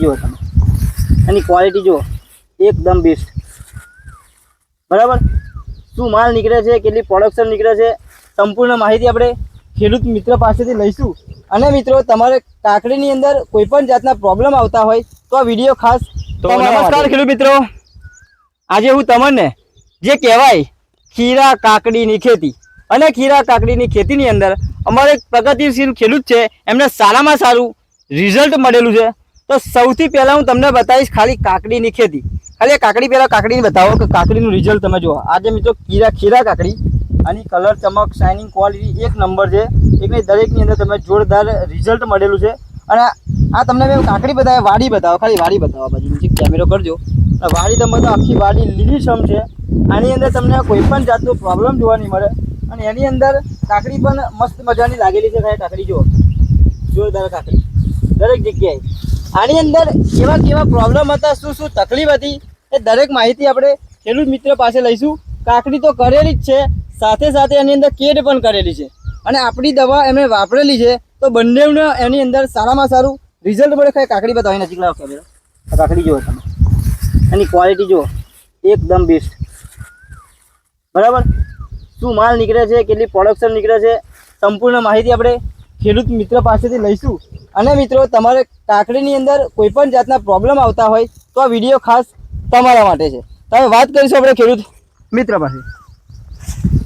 જુઓ તમે. એની ક્વોલિટી જુઓ. એકદમ બેસ્ટ બરાબર? શું માલ નીકળે છે કેટલી પ્રોડક્શન નીકળે છે સંપૂર્ણ માહિતી આપણે ખેડૂત મિત્ર પાસેથી લઈશું. અને મિત્રો તમારે કાકડીની અંદર કોઈ પણ જાતના પ્રોબ્લેમ આવતા હોય તો આ વીડિયો ખાસ તો નમસ્કાર ખેડૂત મિત્રો. આજે હું તમને જે કહેવાય ખીરા કાકડીની ખેતી. અને ખીરા કાકડીની ખેતીની અંદર અમારે પ્રગતિશીલ ખેડૂત છે એમને સારામાં સારું રિઝલ્ટ મળેલું છે. તો સૌથી પહેલાં હું તમને બતાવીશ ખાલી કાકડીની ખેતી. ખાલી કાકડી પહેલાં કાકડીને બતાવો કે કાકડીનું રિઝલ્ટ તમે જુઓ. આજે મિત્રો કીરા ખીરા કાકડી આની કલર ચમક શાઇનિંગ ક્વોલિટી એક નંબર છે. એકની દરેકની અંદર તમે જોરદાર રિઝલ્ટ મળેલું છે. અને આ તમને મેં કાકડી બતાવે, વાડી બતાવો. ખાલી વાડી બતાવો બાજુ નીચે કેમેરો કરજો. વાડી તમે તો આખી વાડી લીલીછમ છે. આની અંદર તમને કોઈ પણ જાતનો પ્રોબ્લેમ જોવા નહીં મળે. અને એની અંદર કાકડી પણ મસ્ત મજાની લાગેલી છે. ખાલી કાકડી જુઓ. જોરદાર કાકડી. દરેક જગ્યાએ. આની અંદર કેવા કેવા પ્રોબ્લેમ હતા, શું શું તકલીફ હતી, એ દરેક માહિતી આપણે ખેડૂત મિત્ર પાસે લઈશું. કાકડી તો કરેલી જ છે, સાથે સાથે એની અંદર કેડ પણ કરેલી છે. અને આપણી દવા એમણે વાપરેલી છે, તો બંનેને એની અંદર સારામાં સારું રિઝલ્ટ મળે ખાય કાકડી બતાવી નજીક લાવો કેમેરા કાકડી જુઓ તમે. એની ક્વોલિટી જુઓ. એકદમ બેસ્ટ બરાબર? શું માલ નીકળે છે, કેટલી પ્રોડક્શન નીકળે છે, સંપૂર્ણ માહિતી આપણે ખેડૂત મિત્ર પાસેથી લઈશું. અને મિત્રો તમારે કાકડીની અંદર કોઈ પણ જાતના પ્રોબ્લેમ આવતા હોય તો આ વીડિયો ખાસ તમારા માટે છે. તમે વાત કરીશું આપણે ખેડૂત મિત્ર પાસે.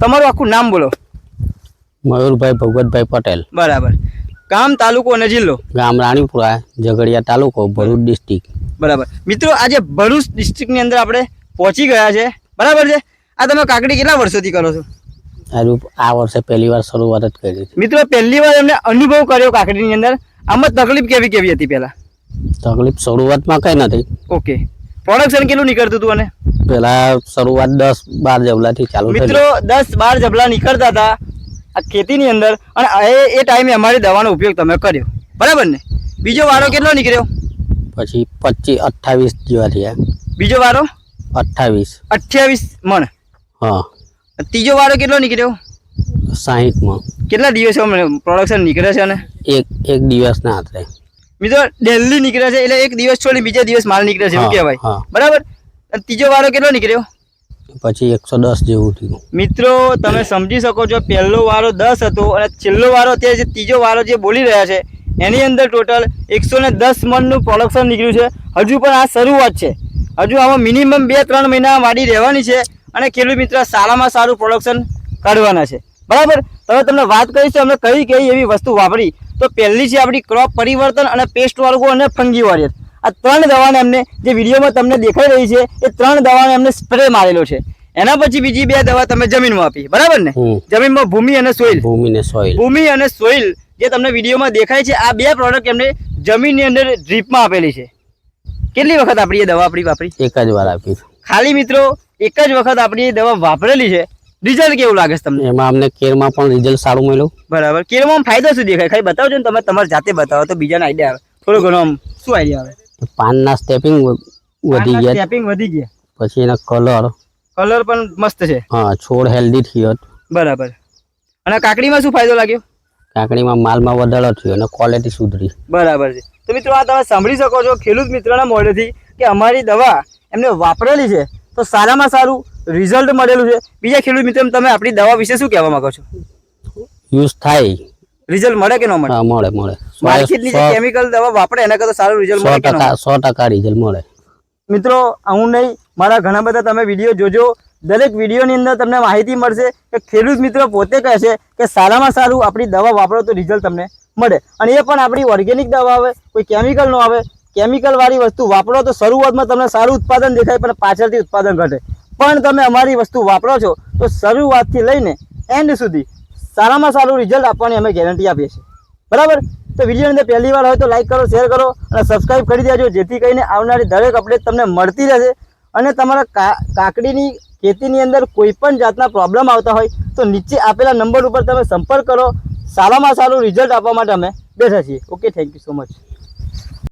તમારું આખું નામ બોલો. મયુરભાઈ ભગવતભાઈ પટેલ. બરાબર. ગામ તાલુકો અને જિલ્લો? ગામ રાણીપુરા ઝઘડિયા તાલુકો ભરૂચ ડિસ્ટ્રિક્ટ બરાબર. મિત્રો આજે ભરૂચ ડિસ્ટ્રિક્ટની અંદર આપણે પહોંચી ગયા છે. બરાબર છે? આ તમે કાકડી કેટલા વર્ષોથી કરો છો? આ વર્ષે પહેલી વાર શરૂઆત જ કરી હતી. મિત્રો પહેલી વાર એમને અનુભવ કર્યો કાકડીની અંદર. આમાં તકલીફ કેવી કેવી હતી પહેલા? તકલીફ શરૂઆતમાં કઈ નથી. ઓકે. પ્રોડક્શન કેટલું નીકળતું હતું અને? પેલા શરૂઆત દસ બાર જવલાથી ચાલુ મિત્રો દસ બાર જબલા નીકળતા હતા આ ખેતીની અંદર અને એ એ ટાઈમે અમારી દવાનો ઉપયોગ તમે કર્યો. બરાબર ને? બીજો વારો કેટલો નીકળ્યો? પછી પચીસ અઠ્ઠાવીસ જેવા થયા. બીજો વારો? અઠ્ઠાવીસ. અઠ્યાવીસ મણ. હા. ત્રીજો વારો કેટલો નીકળ્યો? સાહીઠમાં. કેટલા દિવસ પ્રોડક્શન નીકળે છે અને? એક એક દિવસના આત્રે મિત્રો ડેલી નીકળે છે એટલે એક દિવસ છોડી બીજા દિવસ માલ નીકળે છે એવું કહેવાય. બરાબર? ત્રીજો વારો કેટલો નીકળ્યો? પછી એકસો દસ જેવું થયું. મિત્રો તમે સમજી શકો છો પહેલો વારો દસ હતો અને છેલ્લો વારો અત્યારે જે ત્રીજો વારો જે બોલી રહ્યા છે એની અંદર ટોટલ એકસો ને દસ મનનું પ્રોડક્શન નીકળ્યું છે. હજુ પણ આ શરૂઆત છે. હજુ આમાં મિનિમમ બે ત્રણ મહિના વાડી રહેવાની છે. અને ખેડૂત મિત્ર સારામાં સારું પ્રોડક્શન કાઢવાના છે. બરાબર? હવે તમને વાત કરીશું અમે કઈ કઈ એવી વસ્તુ વાપરી? તો પહેલી છે આપણી ક્રોપ પરિવર્તન અને પેસ્ટ વાળગો અને ફંગી વોરિયર આ ત્રણ દવાને એમને જે વિડીયોમાં તમને દેખાઈ રહી છે એ ત્રણ દવાને એમને સ્પ્રે મારેલો છે. એના પછી બીજી બે દવા તમે જમીનમાં આપી. બરાબર ને? જમીનમાં ભૂમિ અને સોઇલ ભૂમિને સોઇલ ભૂમિ અને સોઇલ જે તમને વિડીયોમાં દેખાય છે આ બે પ્રોડક્ટ એમને જમીનની અંદર ડ્રીપમાં આપેલી છે. કેટલી વખત આપણી એ દવા આપણી વાપરી? એક જ વાર આપી ખાલી મિત્રો એક જ વખત આપણી દવા વાપરેલી છે. રિઝલ્ટ કેવું લાગે છે તમને? એમાં અમને કેરમાં પણ રિઝલ્ટ સારું મળ્યું. બરાબર. કેરમાં ફાયદો શું દેખાય? ખાલી બતાવજો ને તમે તમારી જાતે બતાવો તો બીજાને આઈડિયા આવે. થોડો ઘણો આમ શું આઈડિયા આવે? પાનના સ્ટેપિંગ વધી ગયા. સ્ટેપિંગ વધી ગયા. પછી એના કલર કલર પણ મસ્ત છે. હા છોડ હેલ્ધી થયો. બરાબર. અને કાકડીમાં શું ફાયદો લાગ્યો? કાકડીમાં માલમાં વધારો થયો અને ક્વોલિટી સુધરી. બરાબર છે. તો મિત્રો આ તમે સાંભળી શકો છો ખેડૂત મિત્રના મોઢેથી કે અમારી દવા એમને વાપરેલી છે. તો સારામાં સારું રિઝલ્ટ મળેલું છે. બીજા ખેડૂત મિત્રો તમે આપણી દવા વિશે શું કહેવા માંગો છો? યુઝ થાય. રિઝલ્ટ મળે કે ન મળે? હા મળે મળે. માર્કેટની જે કેમિકલ દવા વાપરે એના કરતાં સારું રિઝલ્ટ મળે કે ન મળે? ટકા સો ટકા રિઝલ્ટ મળે. મિત્રો હું નહીં. મારા ઘણા બધા તમે વીડિયો જોજો. દરેક વિડીયોની અંદર તમને માહિતી મળશે કે ખેડૂત મિત્રો પોતે કહે છે કે સારામાં સારું આપણી દવા વાપરો તો રિઝલ્ટ તમને મળે. અને એ પણ આપણી ઓર્ગેનિક દવા આવે કોઈ કેમિકલ ન આવે કેમિકલ વાળી વસ્તુ વાપરો તો શરૂઆતમાં તમને સારું ઉત્પાદન દેખાય, પણ પાછળથી ઉત્પાદન ઘટે. પણ તમે અમારી વસ્તુ વાપરો છો, તો શરૂઆતથી લઈને એન્ડ સુધી સારામાં સારું રિઝલ્ટ આપવાની અમે ગેરંટી આપીએ છીએ. બરાબર? તો વિડીયોની અંદર પહેલી વાર હોય તો લાઇક કરો શેર કરો અને સબસ્ક્રાઈબ કરી દેજો, જેથી કરીને આવનારી દરેક અપડેટ તમને મળતી રહેશે. અને તમારા કાકડીની ખેતીની અંદર કોઈ પણ જાતના પ્રોબ્લેમ આવતા હોય, તો નીચે આપેલા નંબર ઉપર તમે સંપર્ક કરો. સારામાં સારું રિઝલ્ટ આપવા માટે અમે બેઠા છીએ. Okay thank you so much